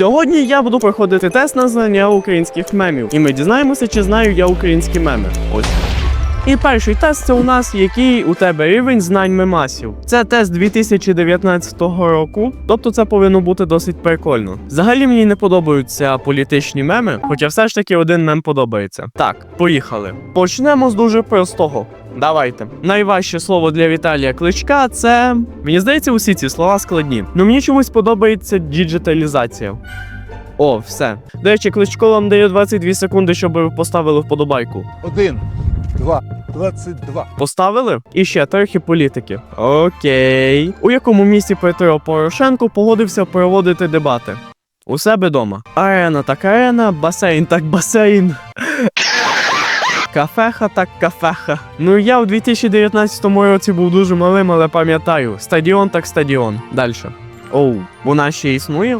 Сьогодні я буду проходити тест на знання українських мемів, і ми дізнаємося, чи знаю я українські меми. Ось. І перший тест це у нас який у тебе рівень знань мемасів. Це тест 2019 року, тобто це повинно бути досить прикольно. Взагалі мені не подобаються політичні меми, хоча все ж таки один мем подобається. Так, поїхали. Почнемо з дуже простого. Давайте. Найважче слово для Віталія Кличка це. Мені здається, усі ці слова складні. Ну мені чомусь подобається діджиталізація. О, все. До речі, кличко вам дає 22 секунди, щоб ви поставили вподобайку. Один, два, двадцять два. Поставили? І ще трохи політики. Окей. У якому місті Петро Порошенко погодився проводити дебати? У себе дома. Арена так арена, басейн так басейн. Кафеха так кафеха. Ну я у 2019 році був дуже малим, але пам'ятаю. Стадіон так стадіон. Дальше. Оу, вона ще існує?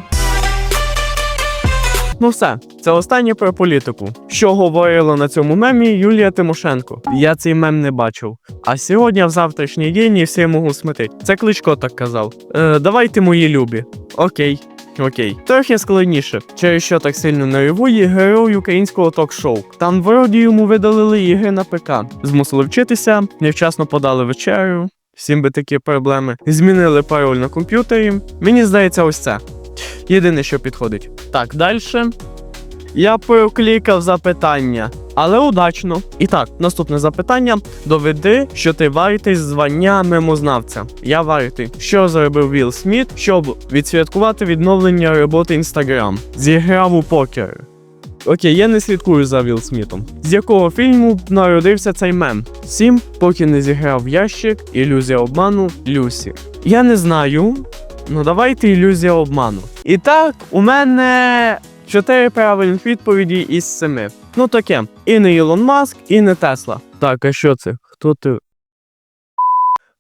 Ну все, це останнє про політику. Що говорила на цьому мемі Юлія Тимошенко. Я цей мем не бачив. А сьогодні в завтрашній день і всі можу смити. Це кличко так казав. Е, давайте мої любі. Окей. Окей, трохи складніше, через що так сильно нервує герой українського ток-шоу. Там вроді йому видалили ігри на ПК, змусили вчитися, невчасно подали вечерю. Всім би такі проблеми. Змінили пароль на комп'ютері. Мені здається, ось це. Єдине, що підходить. Так, далі. Я проклікав запитання, але удачно. І так, наступне запитання: доведи, що ти варитий звання мемознавця. Я варитий. Що зробив Вілл Сміт, щоб відсвяткувати відновлення роботи Інстаграм? Зіграв у покер. Окей, я не слідкую за Вілл Смітом. З якого фільму народився цей мем? Сім, поки не зіграв ящик, ілюзія обману, Люсі. Я не знаю. Ну давайте ілюзія обману. І так, у мене чотири правильних відповіді із семи. Ну таке. І не Ілон Маск, і не Тесла. Так, а що це? Хто ти?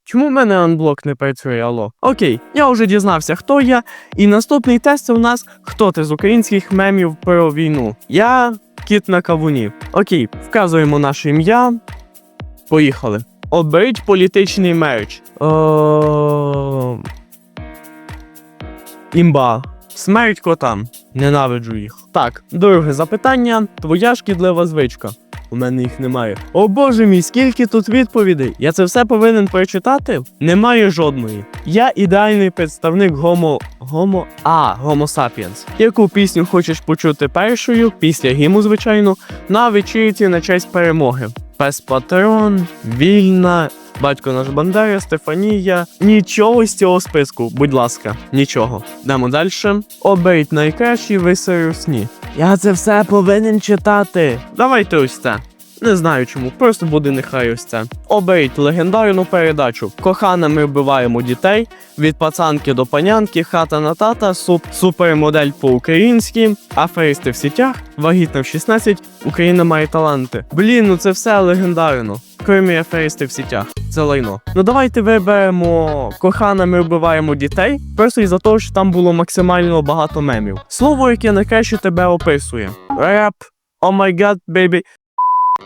Чому в мене анблок не працює, алло? Окей, я вже дізнався, хто я. І наступний тест це у нас хто ти з українських мемів про війну. Я кіт на кавуні. Окей, вказуємо наше ім'я. Поїхали. Оберіть політичний мерч. Імба. Смерть котам. Ненавиджу їх. Так, друге запитання. Твоя шкідлива звичка. У мене їх немає. О боже мій, скільки тут відповідей? Я це все повинен прочитати? Немає жодної. Я ідеальний представник гомо. Гомо. А, Homo sapiens. Яку пісню хочеш почути першою, після гіму, звичайно, на вечірці на честь перемоги. Пес патрон, вільна, батько наш Бандера, Стефанія. Нічого з цього списку, будь ласка, нічого. Йдемо далі. Оберіть найкращі у сні. Я це все повинен читати. Давайте ось це. Не знаю чому, просто буде нехай ось це. Оберіть легендарну передачу. Кохана, ми вбиваємо дітей. Від пацанки до панянки, хата на тата, суп, супермодель по-українськи, аферисти в сітях, вагітна в 16, Україна має таланти. Блін, ну це все легендарно. Крім аферисти в сітях. Це лайно. Ну давайте виберемо кохана, ми вбиваємо дітей. Просто із-за того, що там було максимально багато мемів. Слово, яке найкраще тебе описує. Реп. О май гад, бейбі.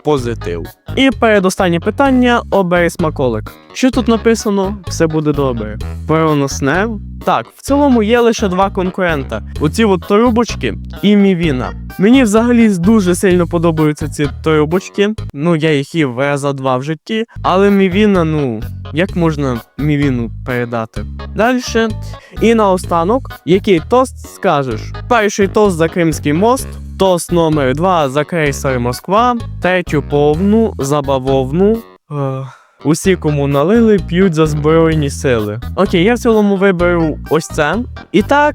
Позитив. І передостаннє питання обери смаколик. Що тут написано? Все буде добре. Пероносне? Так, в цілому є лише два конкурента: оці от трубочки і мівіна. Мені взагалі дуже сильно подобаються ці трубочки. Ну, я їх їв раза два в житті, але мівіна, ну, як можна мівіну передати? Далі. І наостанок, який тост скажеш? Перший тост за Кримський мост. Тост номер 2 за крейсер Москва, третю повну за бавовну. Усі, кому налили, п'ють за збройні сили. Окей, я в цілому виберу ось це. І так,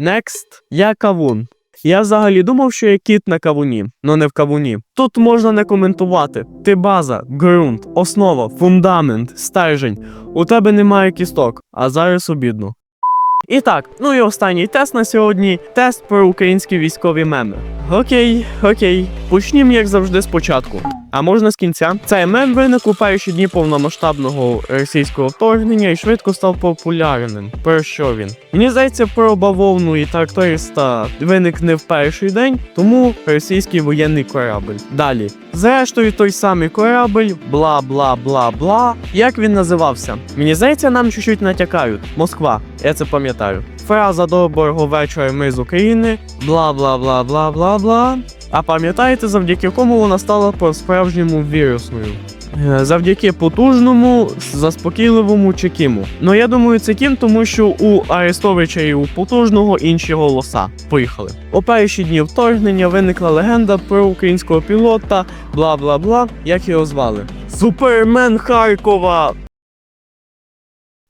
next, я кавун. Я взагалі думав, що я кіт на кавуні, но не в кавуні. Тут можна не коментувати. Ти база, ґрунт, основа, фундамент, стержень. У тебе немає кісток, а зараз обідно. І так, ну і останній тест на сьогодні тест про українські військові меми. Окей, окей, почнімо, як завжди, спочатку. А можна з кінця. Цей мем виник у перші дні повномасштабного російського вторгнення і швидко став популярним. Про що він? Мені здається, про бавовну і тракториста виник не в перший день, тому російський воєнний корабль. Далі. Зрештою, той самий корабль, бла бла бла бла. Як він називався? Мені здається, нам чуть-чуть натякають. Москва, я це пам'ятаю. фраза доброго вечора ми з України, бла бла бла бла бла бла. А пам'ятаєте, завдяки кому вона стала по-справжньому вірусною? Е, Завдяки потужному, заспокійливому Чекіму. Ну я думаю, це кім, тому що у Арестовича і у потужного інші голоса. Поїхали. У перші дні вторгнення виникла легенда про українського пілота, бла бла бла, як його звали. Супермен Харкова!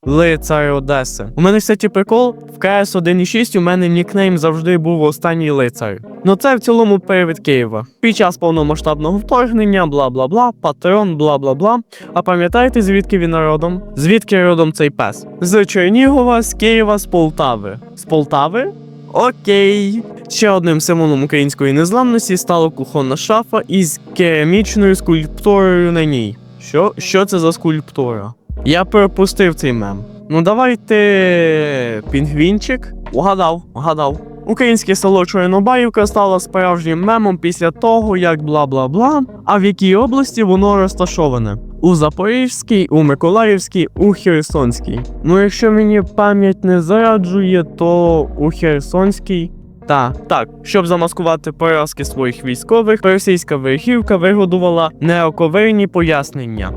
Лицар Одеси. У мене, кстати, прикол, в КС 1.6 у мене нікнейм завжди був останній лицар. Ну це в цілому привід Києва. Під час повномасштабного вторгнення, бла бла бла, патрон, бла бла бла. А пам'ятаєте, звідки він родом? Звідки родом цей пес? З Чернігова, з Києва, з Полтави. З Полтави? Окей. Ще одним символом української незламності стала кухонна шафа із керамічною скульптурою на ній. Що? Що це за скульптура? Я пропустив цей мем. Ну давайте. Пінгвінчик. Угадав, угадав. Українське село Чорнобаївка стало справжнім мемом після того, як бла бла бла. А в якій області воно розташоване? У Запорізькій, у Миколаївській, у Херсонській. Ну, якщо мені пам'ять не зраджує, то у Херсонській. Та так, щоб замаскувати поразки своїх військових, російська верхівка вигодувала неоковирні пояснення,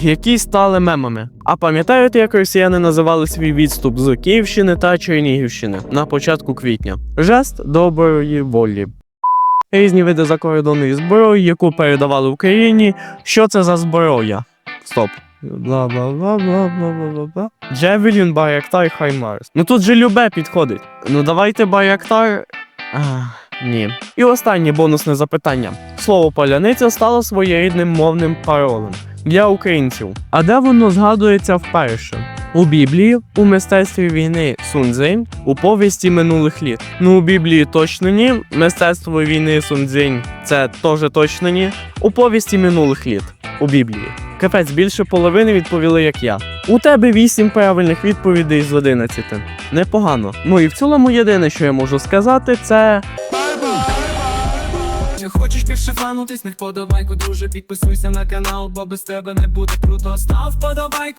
які стали мемами. А пам'ятаєте, як росіяни називали свій відступ з Київщини та Чернігівщини на початку квітня? Жест доброї волі. Різні види закордонної зброї, яку передавали Україні. Що це за зброя? Стоп. Бла бла бла бла бла бла бла бла. Джевелін, Байрактар, Хаймарс. Ну тут же любе підходить. Ну давайте Байрактар. Ах, ні. І останнє бонусне запитання. Слово паляниця стало своєрідним мовним паролем для українців. А де воно згадується вперше? У Біблії, у мистецтві війни Сунзинь, у повісті минулих літ. Ну, у Біблії точно ні. Мистецтво війни Сунзинь це теж точно ні. У повісті минулих літ. У Біблії. Капець, більше половини відповіли, як я. У тебе 8 правильних відповідей з 11. Непогано. Ну і в цілому єдине, що я можу сказати, це. Хочеш більше фанутись, не вподобайку, друже, підписуйся на канал, бо без тебе не буде круто. Став вподобайку,